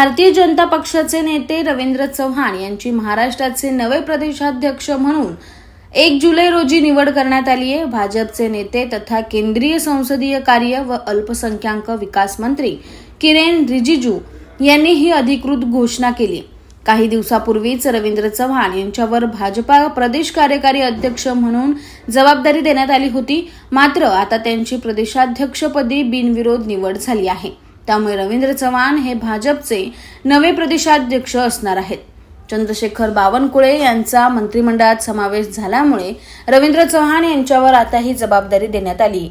भारतीय जनता पक्षाचे नेते रवींद्र चव्हाण यांची महाराष्ट्राचे नवे प्रदेशाध्यक्ष म्हणून एक जुलै रोजी निवड करण्यात आली आहे. भाजपचे नेते तथा केंद्रीय संसदीय कार्य व अल्पसंख्याक विकास मंत्री किरेन रिजिजू यांनी ही अधिकृत घोषणा केली. काही दिवसापूर्वीच रवींद्र चव्हाण यांच्यावर भाजपा प्रदेश कार्यकारी अध्यक्ष म्हणून जबाबदारी देण्यात आली होती. मात्र आता त्यांची प्रदेशाध्यक्षपदी बिनविरोध निवड झाली आहे. त्यामुळे रवींद्र चव्हाण हे भाजपचे नवे प्रदेशाध्यक्ष असणार आहेत. चंद्रशेखर बावनकुळे यांचा मंत्रिमंडळात समावेश झाल्यामुळे रवींद्र चव्हाण यांच्यावर आता ही जबाबदारी देण्यात आली.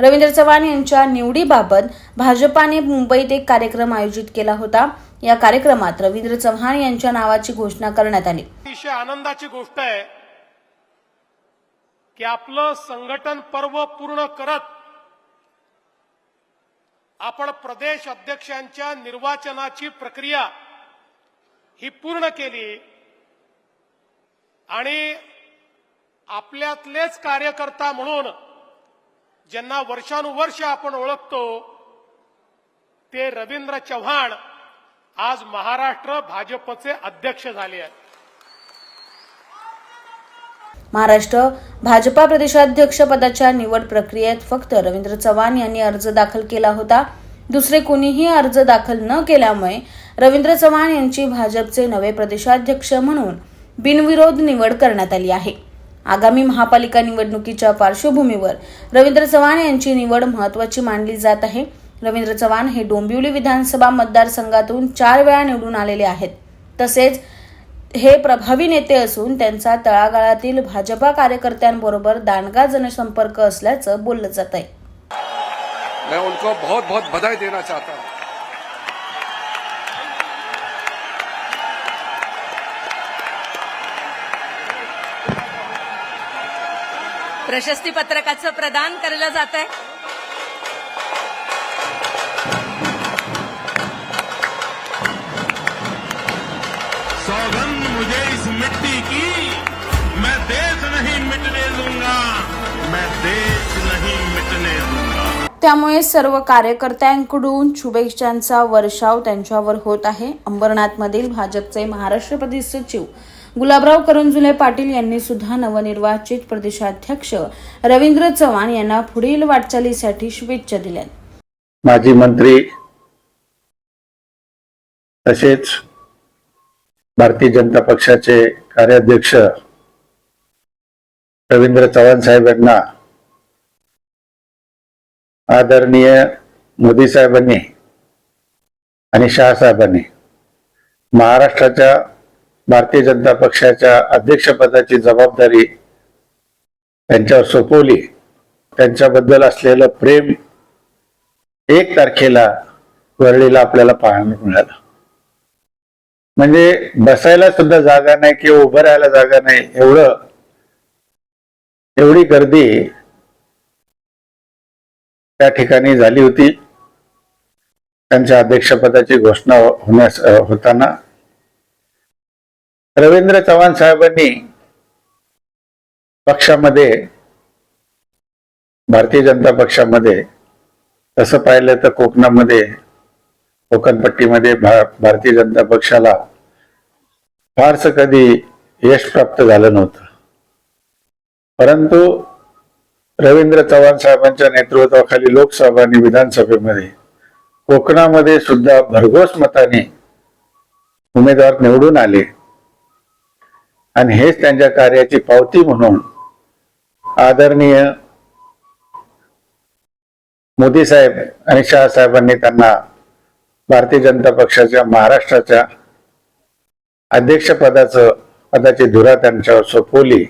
रवींद्र चव्हाण यांच्या निवडीबाबत भाजपाने मुंबईत एक कार्यक्रम आयोजित केला होता. या कार्यक्रमात रवींद्र चव्हाण यांच्या नावाची घोषणा करण्यात आली. अतिशय आनंदाची गोष्ट आहे की आपलं संघटन पर्व पूर्ण करत आपण प्रदेश अध्यक्षांच्या निर्वाचनाची प्रक्रिया ही पूर्ण केली आणि आपल्यातलेच कार्यकर्ता म्हणून ज्यांना वर्षानुवर्ष आपण ओळखतो ते रवींद्र चव्हाण आज महाराष्ट्र भाजपचे अध्यक्ष झाले आहेत. महाराष्ट्र भाजपा प्रदेशाध्यक्ष पदाच्या निवड प्रक्रियेत फक्त रवींद्र चव्हाण यांनी अर्ज दाखल केला होता. दुसरे कोणीही अर्ज दाखल न केल्यामुळे रवींद्र चव्हाण यांची भाजपचे नवे प्रदेशाध्यक्ष म्हणून बिनविरोध निवड करण्यात आली आहे. आगामी महापालिका निवडणुकीच्या पार्श्वभूमीवर रवींद्र चव्हाण यांची निवड महत्वाची मानली जात आहे. रवींद्र चव्हाण हे डोंबिवली विधानसभा मतदारसंघातून चार वेळा निवडून आलेले आहेत. तसेच हे प्रभावी नेते असून त्यांचा तळागाळातील भाजपा कार्यकर्त्यांबरोबर दांडगा जनसंपर्क असल्याचं बोललं जात आहे. मैं उनको बहुत बहुत बधाई देना चाहता हूँ। प्रशस्ती पत्रकाचं प्रदान केलं जात आहे सौगंध मुझे इस मिट्टी की मैं देश नहीं मिटने दूँगा। मैं देश नहीं मिटने दूँगा। त्यामुळे सर्व कार्यकर्त्यांकडून शुभेच्छांचा वर्षाव त्यांच्यावर होत आहे. अंबरनाथमधील भाजपचे महाराष्ट्र प्रदेश सचिव गुलाबराव करंजुले पाटील यांनी सुद्धा नवनिर्वाचित प्रदेशाध्यक्ष रवींद्र चव्हाण यांना पुढील वाटचालीसाठी शुभेच्छा दिल्या माजी मंत्री तसेच भारतीय जनता पक्षाचे कार्याध्यक्ष रवींद्र चव्हाण साहेब यांना आदरणीय मोदी साहेबांनी आणि शहासाहेबांनी महाराष्ट्राच्या भारतीय जनता पक्षाच्या अध्यक्षपदाची जबाबदारी त्यांच्यावर सोपवली. त्यांच्याबद्दल असलेलं प्रेम एक तारखेला वरळीला आपल्याला पाहायला मिळालं. म्हणजे बसायला सुद्धा जागा नाही किंवा उभं राहायला जागा नाही एवढं एवढी गर्दी त्या ठिकाणी झाली होती. त्यांच्या अध्यक्षपदाची घोषणा होण्यास होताना. रवींद्र चव्हाण साहेबांनी पक्षामध्ये भारतीय जनता पक्षामध्ये तसं पाहिलं तर कोकणामध्ये कोकणपट्टीमध्ये भा भारतीय जनता पक्षाला फारसं कधी यश प्राप्त झालं नव्हतं. परंतु रवींद्र चव्हाण साहेबांच्या नेतृत्वाखाली लोकसभा आणि विधानसभेमध्ये कोकणामध्ये सुद्धा भरघोस मताने उमेदवार निवडून आले. आणि हेच त्यांच्या कार्याची पावती म्हणून आदरणीय मोदी साहेब आणि शाह साहेबांनी त्यांना भारतीय जनता पक्षाच्या महाराष्ट्राच्या अध्यक्षपदाचं पदाची धुरा त्यांच्यावर सोपवली.